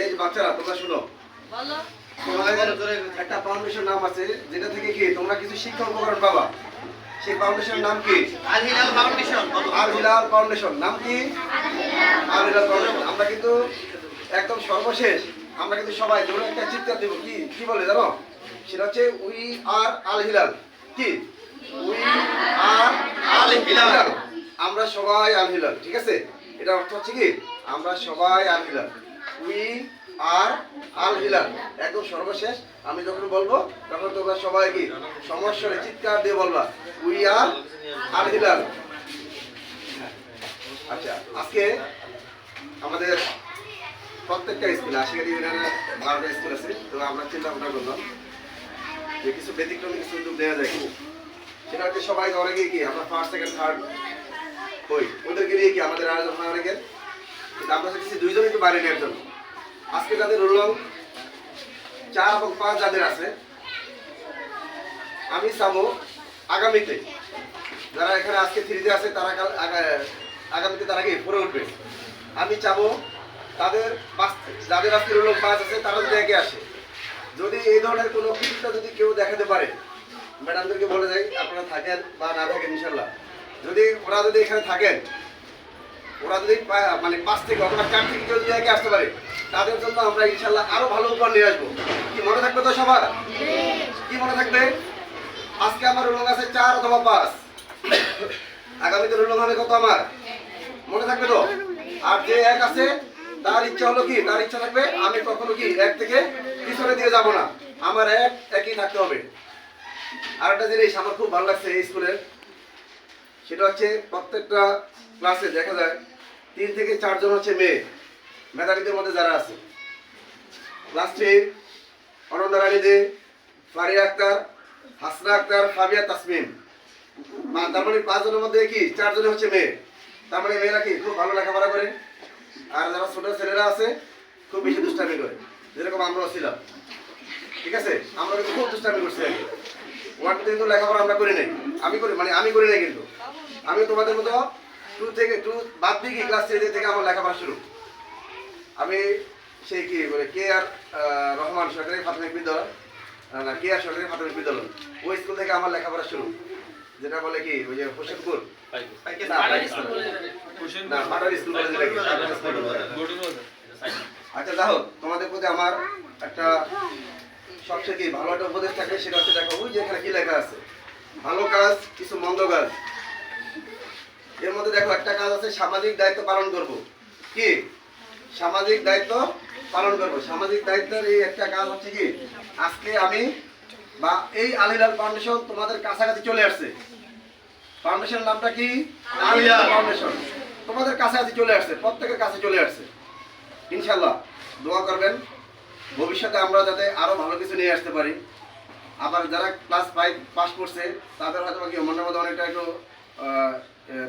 এই বাচ্চারা তোমরা শুনো। তোমাদের একটা ফাউন্ডেশন নাম আছে যেটা থেকে কি তোমরা কিছু শিক্ষা উপকরণ পাবা? সেই ফাউন্ডেশনের নাম কি? আল হিলাল ফাউন্ডেশন আল হিলাল ফাউন্ডেশন নাম কি? আল হিলাল ফাউন্ডেশন আমরা কিন্তু একদম সর্বশেষ আমরা কিন্তু সবাই ধরে একটা চিৎকার দেবো। কি কি বলে জানো? সেটা হচ্ছে উই আর আল হিলাল কি? We are Al Hilal. আমরা সবাই আল হিলাল ঠিক আছে? এটা অর্থ হচ্ছে কি? আমরা সবাই আল হিলাল উই আর আল হিলাল একদম সর্বশেষ। আমি যখন বলব, তখন তোমরা সবাই কি? সমস্যারে চিৎকার দিয়ে বলবা, উই আর আল হিলাল আচ্ছা আজকে আমাদের প্রত্যেকটা স্কুলে, আশিকারি ইউনিয়নে বারোটা স্কুল আছে, তো আমরা চিন্তা ভাবনা করলাম যে কিছু ব্যতিক্রম কিছু উদ্যোগ নেওয়া যায় সেটা হচ্ছে সবাই অনেকে কি, আমরা ফার্স্ট সেকেন্ড থার্ড ওই ওদেরকে নিয়ে কি আমাদের আয়োজন হয় অনেকের? কিন্তু আমরা চাইছি বাইরে নেওয়ার জন্য। আজকে যাদের রোল চার এবং পাঁচ যাদের আছে, আমি চাবো আগামীতে যারা এখানে আজকে থ্রিতে আছে, তারা আগামীতে তারা কি পড়ে উঠবে? আমি চাবো তাদের পাঁচ, যাদের আজকে রোল পাঁচ আছে, তারা যদি একে আসে। যদি এই ধরনের কোনো কিছুটা যদি কেউ দেখাতে পারে, ম্যাডামদেরকে বলে যাই আপনারা থাকেন বা না থাকেন, ইনশাল্লাহ। যদি ওরা যদি এখানে থাকেন ওরা যদি মানে পাঁচ থেকে অথবা চার থেকে যদি একে আসতে পারে, তাদের জন্য আমরা ইনশাল্লাহ আরও ভালো উপহার নিয়ে আসব। কি মনে থাকবে তো সবার? কি মনে থাকবে? আজকে আমার রুলং আছে চার অথবা পাঁচ। আগামীতে রুলং হবে কত আমার? মনে থাকবে তো? আর যে এক আছে, তার ইচ্ছা হলো কি? তার ইচ্ছা থাকবে, আমি কখনো কি এক থেকে পিছনে দিয়ে যাব না। আমার এক, একই থাকতে হবে। আর একটা জিনিস আমার খুব ভালো লাগছে এই স্কুলের, সেটা হচ্ছে প্রত্যেকটা ক্লাসে দেখা যায় তিন থেকে চারজন হচ্ছে মেয়ে, মেধাবীদের মধ্যে যারা আছে। ক্লাস থ্রি রানী দে ফারিয়া আক্তার, হাসনা আক্তার, ফাবিয়া তাসমিন মা- তার মানে পাঁচজনের মধ্যে কি? চারজনে হচ্ছে মেয়ে। তার মানে মেয়েরা কি খুব ভালো লেখাপড়া করে? আর যারা ছোট ছেলেরা আছে, খুব বেশি দুষ্টামি করে। যেরকম আমরাও ছিলাম। ঠিক আছে? আমরা কিন্তু খুব দুষ্টামি করছি আগে ওয়ান কিন্তু লেখাপড়া আমরা করি নাই। আমি করি মানে আমি করি নাই কিন্তু। আমি তোমাদের মতো টু থেকে টু বাদ দিয়ে ক্লাস থ্রি থেকে আমার লেখাপড়া শুরু? আমি সেই কি বলে কে আর রহমান সরকারি প্রাথমিক বিদ্যালয়? না কে আর সরকারি প্রাথমিক বিদ্যালয়? ওই স্কুল থেকে আমার লেখাপড়া শুরু। যেটা বলে কি ওই যে হোসেনপুর। আচ্ছা দেখো তোমাদের প্রতি আমার একটা সবচেয়ে ভালো একটা উপদেশ থাকে সেটা হচ্ছে দেখো ওই যে এখানে কি লেখা আছে? ভালো কাজ কিছু মন্দ কাজ। এর মধ্যে দেখো একটা কাজ আছে সামাজিক দায়িত্ব পালন করব। কি? সামাজিক দায়িত্ব পালন করব। সামাজিক দায়িত্বের এই একটা কাজ হচ্ছে কি? আজকে আমি বা এই আলিলাল ফাউন্ডেশন তোমাদের কাছাকাছি চলে আসছে। ফাউন্ডেশন নামটা কি? আলিলাল। ফাউন্ডেশন। তোমাদের কাছাকাছি চলে আসছে প্রত্যেকের কাছে চলে আসছে। ইনশাল্লাহ দোয়া করবেন। ভবিষ্যতে আমরা যাতে আরও ভালো কিছু নিয়ে আসতে পারি। আবার যারা ক্লাস ফাইভ পাস করছে তাদের হয়তো কি মনের মধ্যে অনেকটা একটু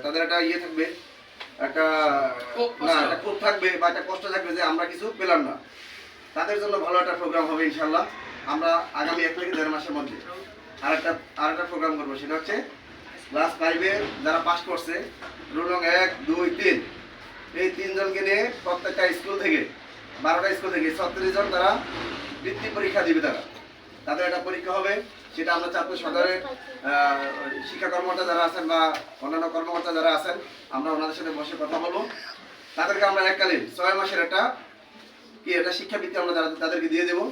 তাদের একটা ইয়ে থাকবে একটা না একটা ক্ষোভ থাকবে বা একটা কষ্ট থাকবে যে আমরা কিছু পেলাম না। তাদের জন্য ভালো একটা প্রোগ্রাম হবে ইনশাল্লাহ আমরা আগামী এক থেকে দেড় মাসের মধ্যে আর একটা আর একটা প্রোগ্রাম করব সেটা হচ্ছে ক্লাস ফাইভে যারা পাস করছে রুলং এক দুই তিন। এই তিনজনকে নিয়ে প্রত্যেকটা স্কুল থেকে বারোটা স্কুল থেকে ছত্রিশ জন তারা বৃত্তি পরীক্ষা দিবে তারা। তাদের একটা পরীক্ষা হবে। সেটা আমরা চাঁদপুর সদরের শিক্ষা কর্মকর্তা যারা আছেন বা অন্যান্য কর্মকর্তা যারা আছেন, আমরা ওনাদের সাথে বসে কথা বলব। তাদেরকে আমরা এককালীন ছয় মাসের একটা কি একটা শিক্ষাবৃত্তি আমরা তাদেরকে দিয়ে দেবো।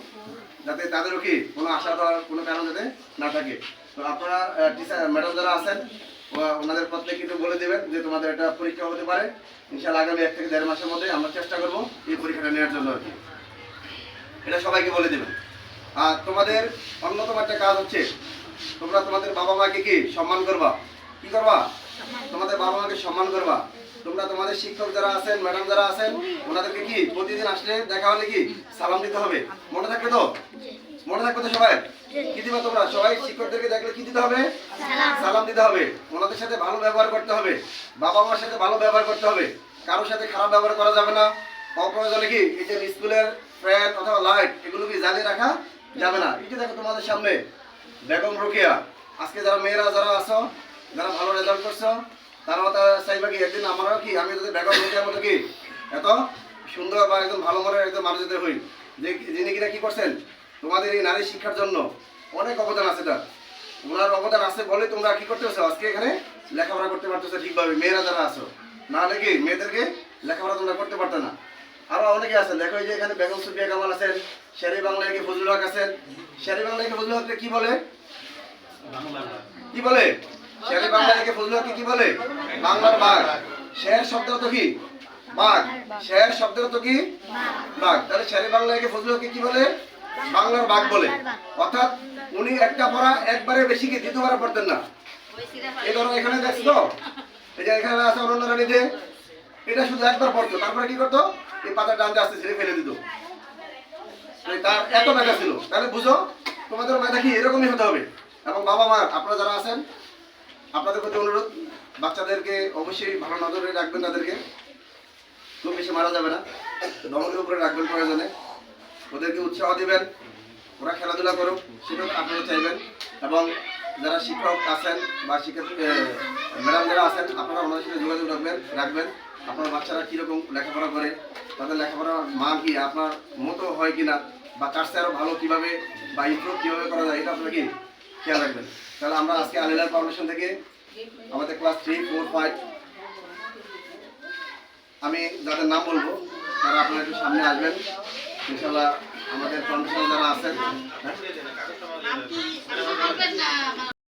যাতে তাদেরও কি কোনো আশা দেওয়ার কোনো কারণ যাতে না থাকে। তো আপনারা টিচার ম্যাডাম যারা আছেন ওনাদের প্রত্যেক কিন্তু বলে দেবেন যে তোমাদের একটা পরীক্ষা হতে পারে। ইনশাআল্লাহ আগামী এক থেকে দেড় মাসের মধ্যে আমরা চেষ্টা করব এই পরীক্ষাটা নেওয়ার জন্য আর কি। এটা সবাইকে বলে দেবেন। আর তোমাদের অন্যতম একটা কাজ হচ্ছে তোমরা তোমাদের বাবা মাকে কি সম্মান করবা? কি করবা? তোমাদের বাবা মাকে সম্মান করবা। তোমরা তোমাদের শিক্ষক যারা আছেন ম্যাডাম যারা আছেন ওনাদেরকে কি প্রতিদিন আসলে দেখা হলে কি সালাম দিতে হবে? মনে থাকবে তো? মনে থাকবে তো সবাই? কি দিবা তোমরা? সবাই শিক্ষকদেরকে দেখলে কি দিতে হবে? সালাম। দিতে হবে। ওনাদের সাথে ভালো ব্যবহার করতে হবে। বাবা মার সাথে ভালো ব্যবহার করতে হবে। কারোর সাথে খারাপ ব্যবহার করা যাবে না। অপ্রয়োজনে কি এই যে স্কুলের ফ্যান অথবা লাইট এগুলো কি জ্বালিয়ে রাখা যাবে না। এই যে দেখো তোমাদের সামনে, বেগম রোকেয়া। আজকে যারা মেয়েরা যারা আছো, যারা ভালো রেজাল্ট করছ, তারা তো চাইবা কি, একদিন আমারও কি, আমি যদি বেগম রোকেয়ার মতো কি, এত সুন্দর বা একদম ভালো মনের একদম মানুষ যদি হই, যে যিনি কিনা কি করছেন, তোমাদের এই নারী শিক্ষার জন্য অনেক অবদান আছে তার। ওনার অবদান আছে বলে তোমরা কি করতেছো? আজকে এখানে লেখাপড়া করতে পারতেছো ঠিকভাবে, মেয়েরা যারা আছো। না হলে কি, মেয়েদেরকে লেখাপড়া তোমরা করতে পারতো না। আরও অনেকে আছেন। দেখো যে এখানে বেগম সুফিয়া কামাল আছেন, শেরি বাংলায় কি ফজলুল হক আছেন। শেরি বাংলায় কি ফজলুল হককে কি বলে? কি বলে? শেরে বাংলায় কি ফজলুল হককে কি বলে? বাংলার বাঘ। শের শব্দ তো কি? বাঘ। শের শব্দ তো কি? বাঘ। তাহলে শেরে বাংলায় কি ফজলুল হককে কি বলে? বাংলার বাঘ বলে। অর্থাৎ উনি একটা পড়া একবারে বেশি কি দ্বিতীয়বার পড়তেন না? এই ধরো এখানে দেখছ? এই যে এখানে আছে অনন্য রানীতে এটা শুধু একবার পড়তো। তারপরে কি করতো? এই পাতা ডানতে আসতে ছেড়ে ফেলে দিত। তার এত মেধা ছিল। তাহলে বুঝো তোমাদের মেধা কি? এরকমই হতে হবে। এবং বাবা মা, আপনারা যারা আছেন, আপনাদের প্রতি অনুরোধ, বাচ্চাদেরকে অবশ্যই ভালো নজরে রাখবেন তাদেরকে। খুব বেশি মারা যাবে না। দমনের উপরে রাখবেন প্রয়োজনে। ওদেরকে উৎসাহ দিবেন। ওরা খেলাধুলা করুক, সেটাও আপনারা চাইবেন। এবং যারা শিক্ষক আছেন বা শিক্ষক ম্যাডাম যারা আছেন, আপনারা ওনাদের সাথে যোগাযোগ রাখবেন রাখবেন। আপনার বাচ্চারা কীরকম লেখাপড়া করে তাদের লেখাপড়ার মান কি আপনার মতো হয় কিনা বা তার চেয়ে ভালো কীভাবে বা ইমপ্রুভ কীভাবে করা যায়, এটা আপনারা কি খেয়াল রাখবেন? তাহলে আমরা আজকে আলিলার ফাউন্ডেশন থেকে আমাদের ক্লাস থ্রি ফোর ফাইভ আমি যাদের নাম বলব, তারা আপনারা একটু সামনে আসবেন। ইনশাল্লাহ আমাদের ফাউন্ডেশনে যারা আছেন